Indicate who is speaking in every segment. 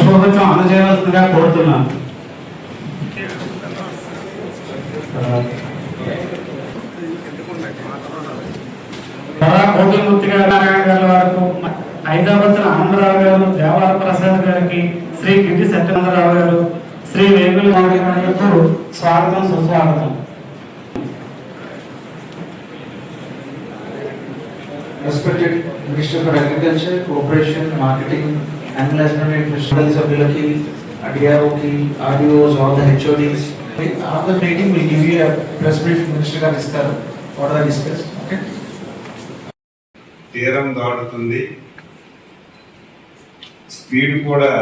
Speaker 1: పుష్పగుచ్చం అందజేయవలసిందిగా కోరుతున్నాను. కోటిమూర్తి గారు నారాయణ గారి వరకు హైదరాబాద్ ఆనందరావు గారు దేవాల ప్రసాద్ గారికి శ్రీ గిడ్డి సత్యనందరావు గారు శ్రీ వేగుల గారికి స్వాగతం సుస్వాగతం.
Speaker 2: Respected minister for agriculture cooperation marketing and management సభ్యులకి డిఆర్ఓకి RDOs all the HODs. After meeting will give you press brief minister గారు ఇస్తారు. వాట్ ఆర్ డిస్కస్ ఓకే
Speaker 3: తీరం దాటుతుంది. స్పీడ్ కూడా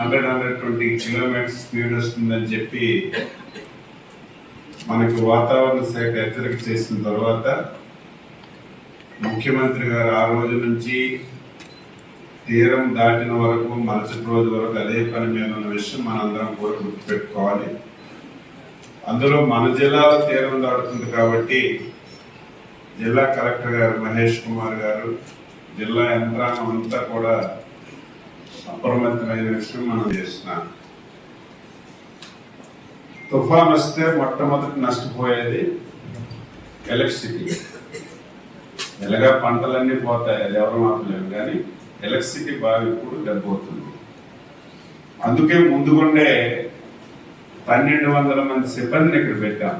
Speaker 3: hundred hundred twenty kilometres speed వస్తుందని చెప్పి మనకు వాతావరణ శాఖ హెచ్చరిక చేసిన తర్వాత ముఖ్యమంత్రి గారు ఆ రోజు నుంచి తీరం దాటిన వరకు మరుసటి రోజు వరకు అదే పని మీద ఉన్న విషయం మనందరం కూడా గుర్తుపెట్టుకోవాలి. అందులో మన జిల్లాలో తీరం దాటుతుంది కాబట్టి జిల్లా కలెక్టర్ గారు మహేష్ కుమార్ గారు జిల్లా యంత్రాంగం అంతా కూడా అప్రమత్తమైన విషయం మనం చేస్తున్నాం. తుఫాన్ వస్తే మొట్టమొదటి నష్టపోయేది ఎలక్ట్రిసిటీ. ఎలాగా పంటలన్నీ పోతాయి అది ఎవరు మాపలేము కానీ ఎలక్ట్రిసిటీ బాగా ఇప్పుడు దెబ్బవుతుంది అందుకే ముందుగుండే పన్నెండు వందల మంది సిబ్బందిని ఇక్కడ పెట్టాం.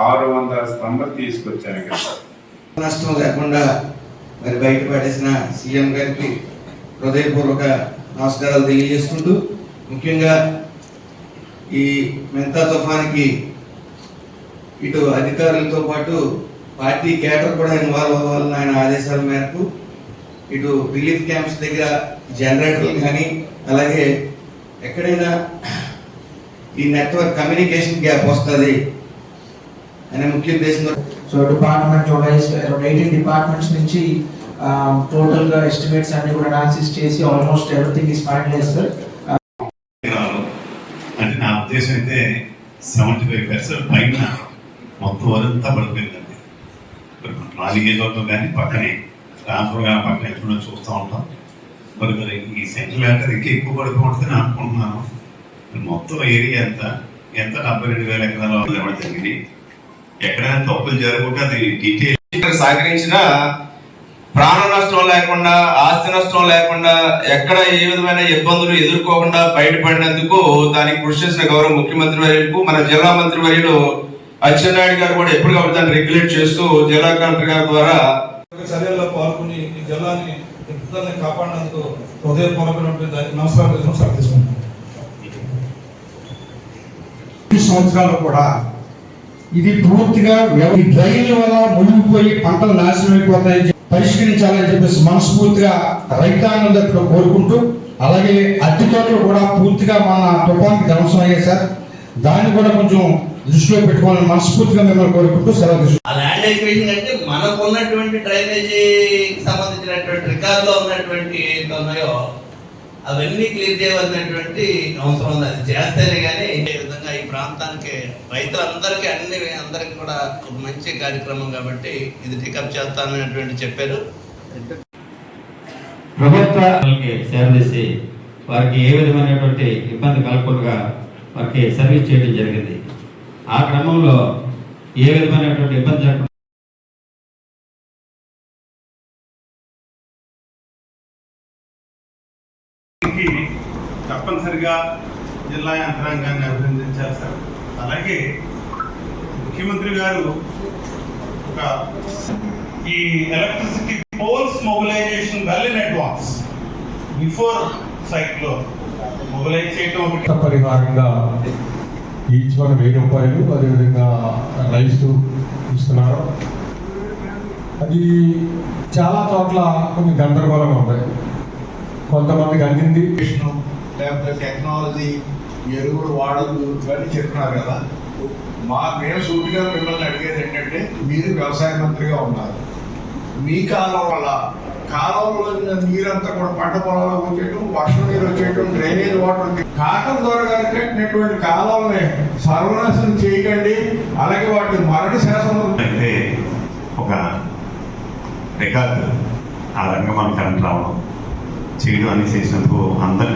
Speaker 3: ఆరు వందల స్తంభం తీసుకొచ్చాను ఇక్కడ.
Speaker 4: నష్టం లేకుండా మరి బయటపడేసిన సీఎం గారికి హృదయపూర్వక నమస్కారాలు తెలియజేసుకుంటూ ముఖ్యంగా ఈ మెంతా తుఫానికి ఇటు అధికారులతో పాటు పార్టీ కేటర్ కూడా ఇన్వాల్వ్ అవ్వాలని ఆయన ఆదేశాల మేరకు ఇటు రిలీఫ్ క్యాంప్స్ దగ్గర జనరేటర్లు కానీ అలాగే ఎక్కడైనా ఈ నెట్వర్క్ కమ్యూనికేషన్ గ్యాప్ వస్తుంది అనే ముఖ్య ఉద్దేశంతో
Speaker 2: సో డిపార్ట్మెంట్ ఎయిటీన్ డిపార్ట్మెంట్స్ నుంచి టోటల్గా ఎస్టిమేట్స్ అన్ని కూడా అనాలిసిస్ చేసి almost everything is finalise sir
Speaker 5: అంటే నా ఉద్దేశం అయితే సెవెంటీ ఫైవ్ పర్సెంట్ పైన మొత్తం వరంతా పడిపోయిందండి. రాజకీయ కానీ పక్కనే ట్రాన్స్ఫర్ కానీ పక్కన ఎక్కడో చూస్తూ ఉంటాం. మరి మరి ఈ సెంట్రల్ అంటే ఇంకా ఎక్కువ పడిపోతుందని అనుకుంటున్నాను. మొత్తం ఏరియా ఎంత? ఎంత డెబ్బై రెండు వేల ఎకరాలు ఇవ్వడం జరిగింది. ఎక్కడైనా తప్పులు జరగకుండా అది డీటెయిల్
Speaker 6: సహకరించిన ప్రాణ నష్టం లేకుండా ఆస్తి నష్టం లేకుండా ఎక్కడ ఏ విధమైన ఇబ్బందులు ఎదుర్కోకుండా బయటపడినందుకు దానికి కృషి చేసిన గౌరవ ముఖ్యమంత్రి వర్యులకు మన జిల్లా మంత్రి వర్యులు అచ్చెన్నాయుడు గారు కూడా ఎప్పటికప్పుడు దాన్ని రెగ్యులేట్ చేస్తూ జిల్లా కలెక్టర్ గారి ద్వారా
Speaker 7: చర్యల్లో పాల్గొని ఈ జిల్లాని ఇతరులని కాపాడినందుకు హృదయపూర్వకమైనటువంటి నమస్కారం సమర్థిస్తున్నాను
Speaker 8: ఈ సంవత్సరాలు కూడా ఇది పూర్తిగా వ్యవ- ఈ డ్రైన్ల వల్ల మునిగిపోయి పంటలు నాశనం అయిపోతాయని చెప్పి పరిష్కరించాలని చెప్పేసి మనస్ఫూర్తిగా రైతాంగం దగ్గర కోరుకుంటూ అలాగే అద్దె తోటలు కూడా పూర్తిగా మన తుఫాన్కి ధ్వంసం అయ్యాయి సార్. దాన్ని కూడా కొంచెం దృష్టిలో పెట్టుకోవాలని మనస్ఫూర్తిగా మిమ్మల్ని కోరుకుంటూ సెలవు.
Speaker 4: ఆ ల్యాండ్ ఎక్వేషన్ అంటే మనకు ఉన్నటువంటి డ్రైనేజీకి సంబంధించినటువంటి రికార్డులో ఉన్నటువంటి ఉన్నాయో అవన్నీ క్లియర్ చేయవలసినటువంటి అవసరం ఉంది. అది చేస్తేనే కానీ ఈ విధంగా ఈ ప్రాంతానికి రైతులందరికీ అన్ని అందరికి కూడా ఒక మంచి కార్యక్రమం కాబట్టి ఇది టేకప్ చేస్తాననేటువంటి చెప్పారు.
Speaker 1: ప్రభుత్వ
Speaker 9: వాళ్ళకి సేవ చేసి వారికి ఏ విధమైనటువంటి ఇబ్బంది కలగకుండా వారికి సర్వీస్ చేయడం జరిగింది. ఆ క్రమంలో ఏ విధమైనటువంటి ఇబ్బంది జరగకుండా
Speaker 5: తప్పనిసరిగా జిల్లా యంత్రాంగాన్ని అభినందించాలి సార్. అలాగే ముఖ్యమంత్రి గారు ఒక ఈ electricity poles mobilisation well in advance before cyclone mobilise చేయడం ఒకటి.
Speaker 10: పరిహారంగా ఈచ్ వన్ వెయ్యి రూపాయలు అదేవిధంగా రైస్ ఇస్తున్నారు. అది చాలా చోట్ల కొన్ని గందరగోళంగా ఉంటాయి కొంతమందికి అందింది
Speaker 11: లేకపోతే టెక్నాలజీ ఎరువులు వాడదు ఇవన్నీ చెప్తున్నారు కదా. మా మేము సూటిగా మిమ్మల్ని అడిగేది ఏంటంటే మీరు వ్యవసాయ మంత్రిగా ఉన్నారు. మీ కాలం వల్ల. కాలంలో నీరంతా కూడా పంట పొలాల్లో వచ్చేయటం వర్షం నీరు వచ్చేయటం డ్రైనేజ్ వాటర్ కాకం కాటం ద్వారా కట్టినటువంటి కాలంని సర్వనాశనం చేయకండి. అలాగే వాటి మరణ శాసనం
Speaker 5: అయితే ఒక రికార్డు ఆ రంగం మన కరెంట్ రావడం చేయడం అని చేసినందుకు అందరి